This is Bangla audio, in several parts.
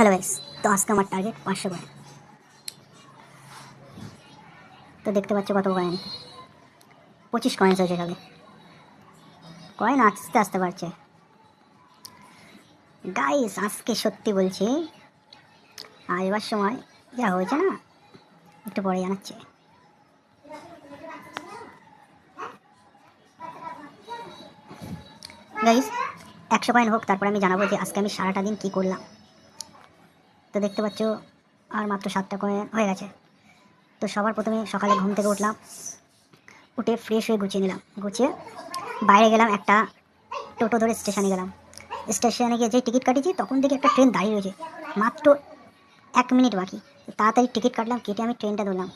হ্যালো গাইস তো আজকে আমার টার্গেট পাঁচশো কয়েন তো দেখতে পাচ্ছ কত কয়েন পঁচিশ কয়েন্স হয়েছে সবে কয়েন আস্তে আস্তে পারছে গাইস আজকে সত্যি বলছি, আর এবার সময় যা হয়েছে না, একটু পরে জানাচ্ছে। গাইস একশো কয়েন হোক, তারপর আমি জানাব যে আজকে আমি সারাটা দিন কী করলাম। তো দেখতে পাচ্ছ, আর মাত্র সাতটা কয়েন হয়ে গেছে। তো সবার প্রথমে সকালে ঘুম থেকে উঠলাম, উঠে ফ্রেশ হয়ে গুছিয়ে নিলাম। গুছিয়ে বাইরে গেলাম একটা টোটো ধরে স্টেশনে গেলাম। স্টেশনে গিয়ে যেই টিকিট কাটিয়েছি, তখন দেখি একটা ট্রেন দাঁড়িয়ে রয়েছে। মাত্র এক মিনিট বাকি। তাড়াতাড়ি টিকিট কাটলাম, কেটে আমি ট্রেনটা ধরলাম।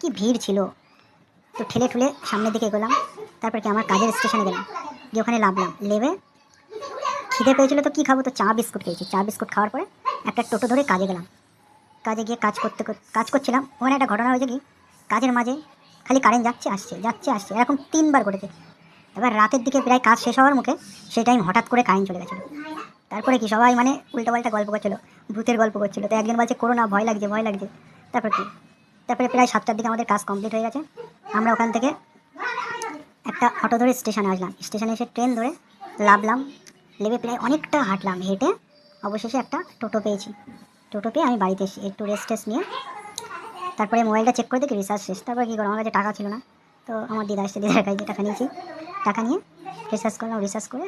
কি ভিড় ছিল। তো ঠেলে ঠুলে সামনের দিকে এগোলাম, তারপর কি আমার কাজের স্টেশনে গেলাম। গিয়ে ওখানে নামলাম লেবে খিদে পেয়েছিল, তো কী খাব? তো চা বিস্কুট খেয়েছি। চা বিস্কুট খাওয়ার পরে একটা টোটো ধরে কাজে গেলাম। কাজে গিয়ে কাজ করতে কাজ করছিলাম। ওখানে একটা ঘটনা হয়েছে কি? কাজের মাঝে খালি কারেন্ট যাচ্ছে, আসছে যাচ্ছে, আসছে। এরকম তিনবার করেছে এবার রাতের দিকে প্রায় কাজ শেষ হওয়ার মুখে সেই টাইম হঠাৎ করে কারেন্ট চলে গেছিল। তারপরে কি সবাই মানে উল্টোপাল্টা গল্প করছিল, ভূতের গল্প করছিল। তো একজন বলছে করোনা ভয় লাগছে ভয় লাগছে। তারপর কি? তারপরে প্রায় সাতটার দিকে আমাদের কাজ কমপ্লিট হয়ে গেছে। আমরা ওখান থেকে একটা অটো ধরে স্টেশনে আসলাম। স্টেশনে এসে ট্রেন ধরে লাভলাম। লেবে প্রায় অনেকটা হাঁটলাম, হেঁটে অবশেষে একটা টোটো পেয়েছি। টোটো পেয়ে আমি বাড়িতে এসেছি একটু রেস্ট টেস্ট নিয়ে তারপরে মোবাইলটা চেক করে দেখি রিচার্জ শেষ। তারপরে কী করো আমার কাছে টাকা ছিল না। তো আমার দিদা আসছে, দিদার কাছে টাকা নিয়েছি। টাকা নিয়ে রিচার্জ করলাম রিচার্জ করে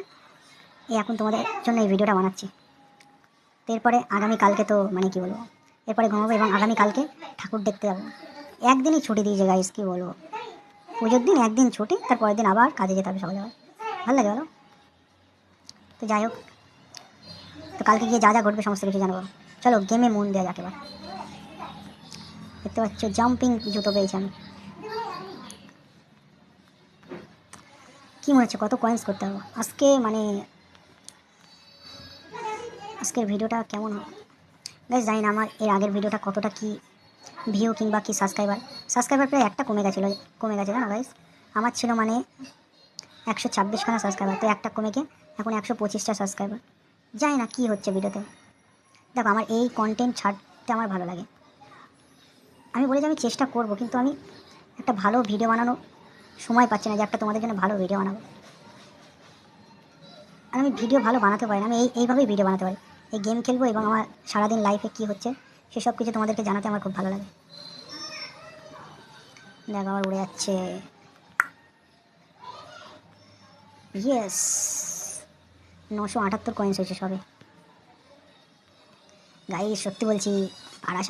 এই এখন তোমাদের জন্য এই ভিডিওটা বানাচ্ছি। তো এরপরে আগামীকালকে তো মানে কী বলব? এরপরে ঘুমাবো এবং আগামীকালকে ঠাকুর দেখতে যাব। একদিনই ছুটি দিয়েছে গাইস কী বলব? পুজোর দিন একদিন ছুটি তারপরের দিন আবার কাজে যেতে হবে সকালে ভালো লাগে বলো? তো যাই হোক তো কালকে গিয়ে যা যা ঘটবে, সমস্ত কিছু জানাব। চলো গেমে মন দেওয়া যাকে এবার। দেখতে পাচ্ছ জাম্পিং জুতো পেয়েছি আমি। কী মনে হচ্ছে, কত কয়েন্স করতে হবে? আজকে মানে আজকের ভিডিওটা কেমন হবে? গাইজ জানি না আমার এর আগের ভিডিওটা কতটা কি ভিউ কিংবা কি সাবস্ক্রাইবার সাবস্ক্রাইবার প্রায় একটা কমে গেছিল, কমে গেছে না গাইজ আমার ছিল মানে একশো ছাব্বিশখানা সাবস্ক্রাইবার তো একটা কমে গিয়ে এখন একশো পঁচিশটা সাবস্ক্রাইবার জানি না কী হচ্ছে ভিডিওতে। দেখো, আমার এই কন্টেন্ট ছাড়তে আমার ভালো লাগে। আমি বলে যে আমি চেষ্টা করব, কিন্তু আমি একটা ভালো ভিডিও বানানো সময় পাচ্ছি না যে একটা তোমাদের জন্য ভালো ভিডিও বানাবো। আর আমি ভিডিও ভালো বানাতে পারি না, আমি এই, এইভাবেই ভিডিও বানাতে পারি। এই গেম খেলব এবং আমার সারাদিন লাইফে কী হচ্ছে, সেসব কিছু তোমাদেরকে জানাতে আমার খুব ভালো লাগে। দেখো, আমার উড়ে যাচ্ছে। ইয়েস নশো আটাত্তর কয়েন্স হয়েছে সবে। গাই সত্যি বলছি, পাড়ার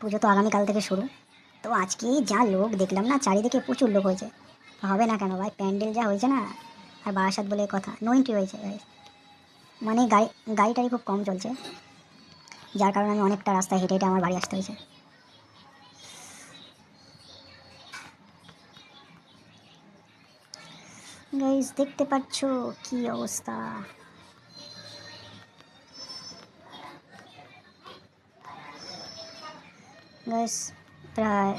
পুজো তো আগামীকাল থেকে শুরু। তো আজকে যা লোক দেখলাম না, চারিদিকে প্রচুর লোক হয়েছে। হবে না কেন ভাই, প্যান্ডেল যা হয়েছে না, আর বারাসাত বলে কথা নো এন্ট্রি হয়েছে। মানে গাড়ি, গাড়িটাই খুব কম চলছে। যার কারণে আমি অনেকটা রাস্তা হেঁটে হেঁটে আমার বাড়ি আসতে হয়েছে। গাইজ দেখতে পাচ্ছ কি অবস্থা? গাইস প্রায়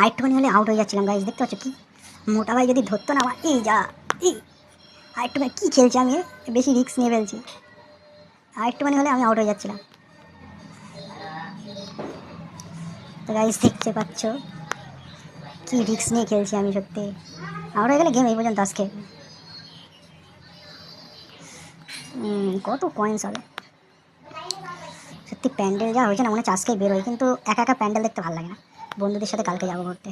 আরেকটুখানি হলে আউট হয়ে যাচ্ছিলাম গাইজ দেখতে পাচ্ছ কি? মোটা ভাই যদি ধরতো না আমার, এই যা, এই। আরেকটুখানি কী খেলছি আমি বেশি রিস্ক নিয়ে ফেলছি। আরেকটুখানি হলে আমি আউট হয়ে যাচ্ছিলাম। তো গাইজ দেখতে পাচ্ছ? কি রিস্ক নিয়ে খেলছি আমি সত্যি। হয়ে গেলে গেম এই পর্যন্ত আজকে। কত কয়েন্স হবে? সত্যি প্যান্ডেল যা হয়েছে না, মনে হচ্ছে আজকেই বেরোয় কিন্তু একা একা প্যান্ডেল দেখতে ভালো লাগে না। বন্ধুদের সাথে কালকে যাব ঘুরতে।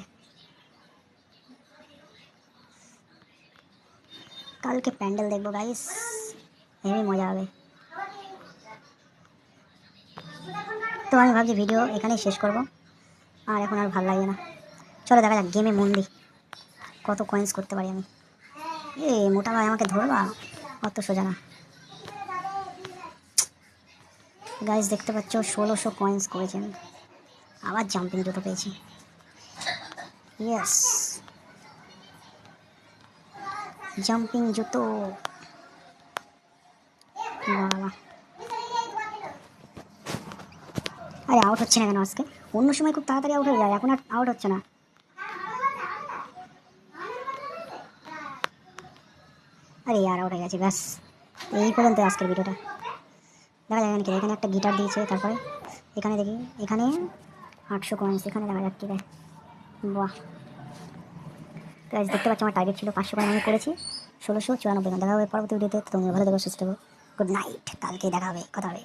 কালকে প্যান্ডেল দেখব গাইস হেবি মজা হবে। তো আমি ভাবছি ভিডিও এখানেই শেষ করব। আর এখন আর ভালো লাগে না। চলো দেখা যাক গেমে মন কত কয়েন্স করতে পারি আমি। এ, মোটা ভাই আমাকে ধরবা? অত সোজা না। গাইজ দেখতে পাচ্ছ, ষোলোশো কয়েন্স করেছি আমি। আবার জাম্পিং জুতো পেয়েছি। ইয়েস জাম্পিং জুতো। বাবা আরে আউট হচ্ছে না কেন আজকে? অন্য সময় খুব তাড়াতাড়ি আউট হয়ে যায়, এখন আর আউট হচ্ছে না। আরে আর আউট হয়ে গেছে, ব্যাস। এই পর্যন্ত আজকের ভিডিওটা। দেখা যায় নাকি এখানে একটা গিটার দিয়েছে তারপরে। এখানে দেখি, এখানে আটশো কয়েন্স এখানে দেখা যাক কি বাহ। তো আজ দেখতে পাচ্ছি আমার টার্গেট ছিল পাঁচশো কয়েন আমি করেছি, ষোলোশো চুরানব্বই দেখা হবে পরবর্তী ভিডিওতে তোমরা ভালো দেখো সুস্থ গুড নাইট কালকে দেখা হবে, কথা হবে।